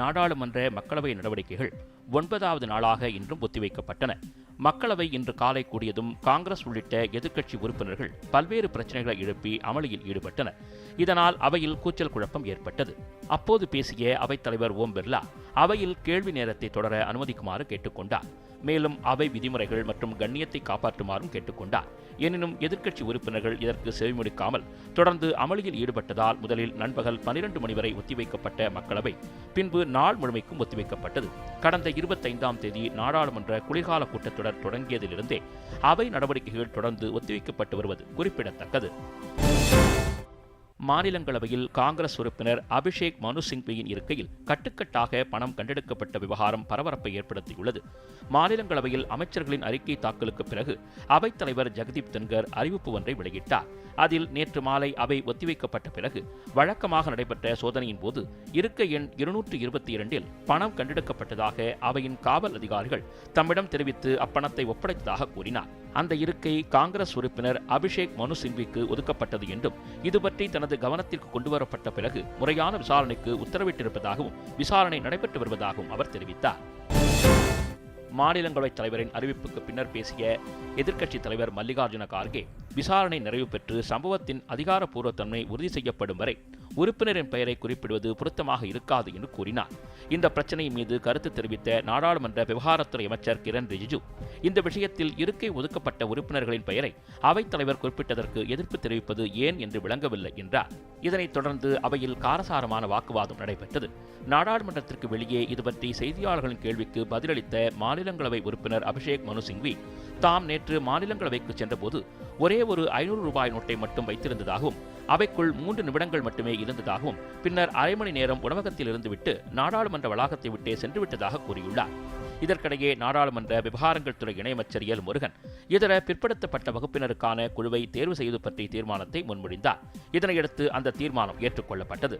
நாடாளுமன்ற மக்களவை நடவடிக்கைகள் ஒன்பதாவது நாளாக இன்றும் ஒத்திவைக்கப்பட்டன. மக்களவை இன்று காலை கூடியதும் காங்கிரஸ் உள்ளிட்ட எதிர்க்கட்சி உறுப்பினர்கள் பல்வேறு பிரச்சனைகளை எழுப்பி அமளியில் ஈடுபட்டனர். இதனால் அவையில் கூச்சல் குழப்பம் ஏற்பட்டது. அப்போது பேசிய அவைத்தலைவர் ஓம் பிர்லா அவையில் கேள்வி நேரத்தை தொடர அனுமதிக்குமாறு கேட்டுக்கொண்டார். மேலும் அவை விதிமுறைகள் மற்றும் கண்ணியத்தை காப்பாற்றுமாறும் கேட்டுக்கொண்டார். எனினும் எதிர்க்கட்சி உறுப்பினர்கள் இதற்கு செவிமடுக்காமல் தொடர்ந்து அமளியில் ஈடுபட்டதால் முதலில் நண்பகல் பனிரெண்டு மணி வரை ஒத்திவைக்கப்பட்ட மக்களவை பின்பு நாள் முழுமைக்கும் ஒத்திவைக்கப்பட்டது. கடந்த இருபத்தைந்தாம் தேதி நாடாளுமன்ற குளிர்கால கூட்டத்தொடர் தொடங்கியதிலிருந்தே அவை நடவடிக்கைகள் தொடர்ந்து ஒத்திவைக்கப்பட்டு வருவது குறிப்பிடத்தக்கது. மாநிலங்களவையில் காங்கிரஸ் உறுப்பினர் அபிஷேக் மனு சிங்வியின் இருக்கையில் கட்டுக்கட்டாக பணம் கண்டெடுக்கப்பட்ட விவகாரம் பரபரப்பை ஏற்படுத்தியுள்ளது. மாநிலங்களவையில் அமைச்சர்களின் அறிக்கை தாக்கலுக்கு பிறகு அவைத்தலைவர் ஜெகதீப் தன்கர் அறிவிப்பு ஒன்றை வெளியிட்டார். அதில் நேற்று மாலை அவை ஒத்திவைக்கப்பட்ட பிறகு வழக்கமாக நடைபெற்ற சோதனையின் போது இருக்கை எண் இருநூற்று இருபத்தி இரண்டில் பணம் கண்டெடுக்கப்பட்டதாக அவையின் காவல் அதிகாரிகள் தம்மிடம் தெரிவித்து அப்பணத்தை ஒப்படைத்ததாக கூறினார். அந்த இருக்கை காங்கிரஸ் உறுப்பினர் அபிஷேக் மனு சிங்விக்கு ஒதுக்கப்பட்டது என்றும் இதுபற்றி தனது கவனத்திற்கு கொண்டுவரப்பட்ட பிறகு முறையான விசாரணைக்கு உத்தரவிட்டிருப்பதாகவும் விசாரணை நடைபெற்று வருவதாகவும் அவர் தெரிவித்தார். மாநிலங்களவைத் தலைவரின் அறிவிப்புக்கு பின்னர் பேசிய எதிர்க்கட்சித் தலைவர் மல்லிகார்ஜுன கார்கே விசாரணை நிறைவு பெற்று சம்பவத்தின் அதிகாரப்பூர்வத்தன்மை உறுதி செய்யப்படும் வரை உறுப்பினரின் பெயரை குறிப்பிடுவது பொருத்தமாக இருக்காது என்று கூறினார். இந்த பிரச்சனை மீது கருத்து தெரிவித்த நாடாளுமன்ற விவகாரத்துறை அமைச்சர் கிரண் ரிஜிஜு இந்த விஷயத்தில் இருக்கை ஒதுக்கப்பட்ட உறுப்பினர்களின் பெயரை அவைத்தலைவர் குறிப்பிட்டதற்கு எதிர்ப்பு தெரிவிப்பது ஏன் என்று விளங்கவில்லை என்றார். இதனைத் தொடர்ந்து அவையில் காரசாரமான வாக்குவாதம் நடைபெற்றது. நாடாளுமன்றத்திற்கு வெளியே இதுபற்றி செய்தியாளர்களின் கேள்விக்கு பதிலளித்த மாநிலங்களவை உறுப்பினர் அபிஷேக் மனு சிங்வி தாம் நேற்று மாநிலங்களவைக்கு சென்றபோது ஒரே ஒரே ஒரு ஐநூறு ரூபாய் நோட்டை மட்டும் வைத்திருந்ததாகவும் அவைக்குள் மூன்று நிமிடங்கள் மட்டுமே இருந்ததாகவும் பின்னர் அரை மணி நேரம் உணவகத்தில் இருந்துவிட்டு நாடாளுமன்ற வளாகத்தை விட்டே சென்றுவிட்டதாக கூறியுள்ளார். இதற்கிடையே நாடாளுமன்ற விவகாரங்கள் துறை இணையமைச்சர் எல். முருகன் இதர பிற்படுத்தப்பட்ட வகுப்பினருக்கான குழுவை தேர்வு செய்வது பற்றிய தீர்மானத்தை முன்மொழிந்தார். இதனையடுத்து அந்த தீர்மானம் ஏற்றுக்கொள்ளப்பட்டது.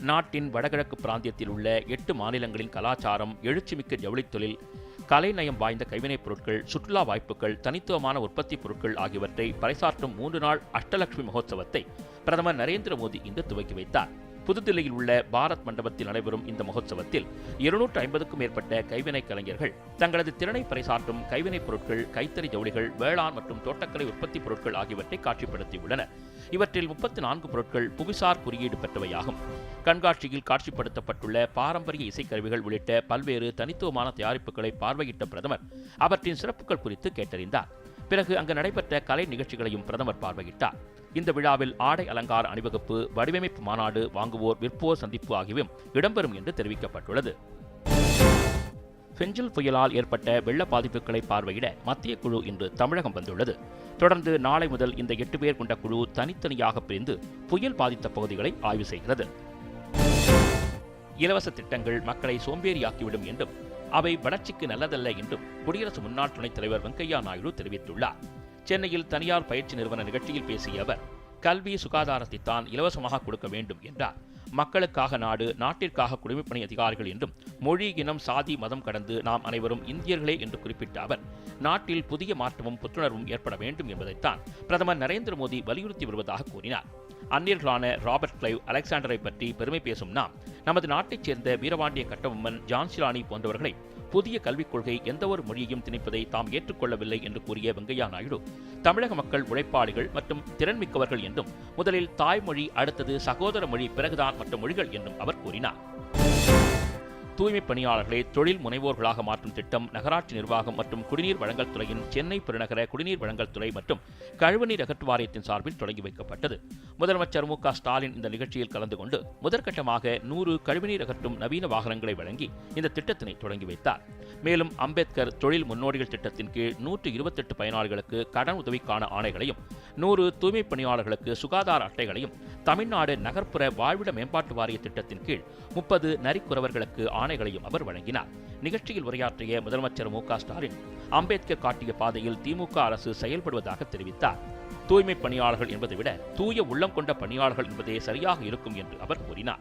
நாட்டின் வடகிழக்கு பிராந்தியத்தில் உள்ள எட்டு மாநிலங்களின் கலாச்சாரம் எழுச்சிமிக்க ஜவுளித் தொழில் கலைநயம் வாய்ந்த கைவினைப் பொருட்கள் சுற்றுலா வாய்ப்புகள் தனித்துவமான உற்பத்தி பொருட்கள் ஆகியவற்றை பறைசாற்றும் மூன்று நாள் அஷ்டலட்சுமி மகோத்சவத்தை பிரதமர் நரேந்திர மோடி இன்று துவக்கி வைத்தார். புதுதில்லியில் உள்ள பாரத் மண்டபத்தில் நடைபெறும் இந்த மகோத்சவத்தில் இருநூற்று ஐம்பதுக்கும் மேற்பட்ட கைவினை கலைஞர்கள் தங்களது திறனை பறைசாற்றும் கைவினைப் பொருட்கள் கைத்தறி ஜவுளிகள் வேளாண் மற்றும் தோட்டக்கலை உற்பத்தி பொருட்கள் ஆகியவற்றை காட்சிப்படுத்தியுள்ளனர் இவற்றில் முப்பத்தி நான்கு பொருட்கள் புவிசார் குறியீடு பெற்றவையாகும். கண்காட்சியில் காட்சிப்படுத்தப்பட்டுள்ள பாரம்பரிய இசைக்கருவிகள் உள்ளிட்ட பல்வேறு தனித்துவமான தயாரிப்புகளை பார்வையிட்ட பிரதமர் அவற்றின் சிறப்புகள் குறித்து கேட்டறிந்தார். பிறகு அங்கு நடைபெற்ற கலை நிகழ்ச்சிகளையும் பிரதமர் பார்வையிட்டார். இந்த விழாவில் ஆடை அலங்கார அணிவகுப்பு வடிவமைப்பு மாநாடு வாங்குவோர் விற்போர் சந்திப்பு ஆகியவையும் இடம்பெறும் என்று தெரிவிக்கப்பட்டுள்ளது. பெஞ்சில் புயலால் ஏற்பட்ட வெள்ள பாதிப்புகளை பார்வையிட மத்திய குழு இன்று தமிழகம் வந்துள்ளது. தொடர்ந்து நாளை முதல் இந்த எட்டு பேர் கொண்ட குழு தனித்தனியாக பிரிந்து புயல் பாதித்த பகுதிகளை ஆய்வு செய்கிறது. இலவச திட்டங்கள் மக்களை சோம்பேறியாக்கிவிடும் என்றும் அவை வளர்ச்சிக்கு நல்லதல்ல என்றும் குடியரசு முன்னாள் துணைத் தலைவர் வெங்கையா நாயுடு தெரிவித்துள்ளார். சென்னையில் தனியார் பயிற்சி நிறுவன நிகழ்ச்சியில் பேசிய அவர் கல்வி சுகாதாரத்தை தான் இலவசமாக கொடுக்க வேண்டும் என்றார். மக்களுக்காக நாடு நாட்டிற்காக குடிமைப்பணி அதிகாரிகள் என்றும் மொழி இனம் சாதி மதம் கடந்து நாம் அனைவரும் இந்தியர்களே என்று குறிப்பிட்ட அவர் நாட்டில் புதிய மாற்றமும் புத்துணர்வும் ஏற்பட வேண்டும் என்பதைத்தான் பிரதமர் நரேந்திர மோடி வலியுறுத்தி வருவதாக கூறினார். அந்நியர்களான ராபர்ட் கிளைவ் அலெக்சாண்டரை பற்றி பெருமை பேசும் நாம் நமது நாட்டைச் சேர்ந்த வீரபாண்டிய கட்டபொம்மன் ஜான்சிலானி போன்றவர்களை புதிய கல்விக் கொள்கை எந்தவொரு மொழியையும் திணிப்பதை தாம் ஏற்றுக்கொள்ளவில்லை என்று கூறிய வெங்கையா நாயுடு தமிழக மக்கள் உழைப்பாளிகள் மற்றும் திறன்மிக்கவர்கள் என்றும் முதலில் தாய்மொழி அடுத்தது சகோதர மொழி பிறகுதான் மற்ற மொழிகள் என்றும் அவர் கூறினார். தூய்மைப் பணியாளர்களை தொழில் முனைவோர்களாக மாற்றும் திட்டம் நகராட்சி நிர்வாகம் மற்றும் குடிநீர் வழங்கல் துறையின் சென்னை பெருநகர குடிநீர் வழங்கல் துறை மற்றும் கழிவுநீர் அகற்று வாரியத்தின் சார்பில் தொடங்கி வைக்கப்பட்டது. முதலமைச்சர் மு க ஸ்டாலின் இந்த நிகழ்ச்சியில் கலந்து கொண்டு முதற்கட்டமாக நூறு கழிவுநீர் அகற்றும் நவீன வாகனங்களை வழங்கி இந்த திட்டத்தினை தொடங்கி வைத்தார். மேலும் அம்பேத்கர் தொழில் முன்னோடிகள் திட்டத்தின் கீழ் நூற்று இருபத்தெட்டு பயனாளிகளுக்கு கடன் உதவிக்கான ஆணைகளையும் நூறு தூய்மைப் பணியாளர்களுக்கு சுகாதார அட்டைகளையும் தமிழ்நாடு நகர்ப்புற வாழ்விட மேம்பாட்டு வாரிய திட்டத்தின் கீழ் முப்பது நரிக்குறவர்களுக்கு ஆணைகளையும் அவர் வழங்கினார். நிகழ்ச்சியில் உரையாற்றிய முதலமைச்சர் மு ஸ்டாலின் அம்பேத்கர் காட்டிய பாதையில் திமுக அரசு செயல்படுவதாக தெரிவித்தார். தூய்மை பணியாளர்கள் என்பதை விட தூய உள்ளம் கொண்ட பணியாளர்கள் என்பதே சரியாக இருக்கும் என்று அவர் கூறினார்.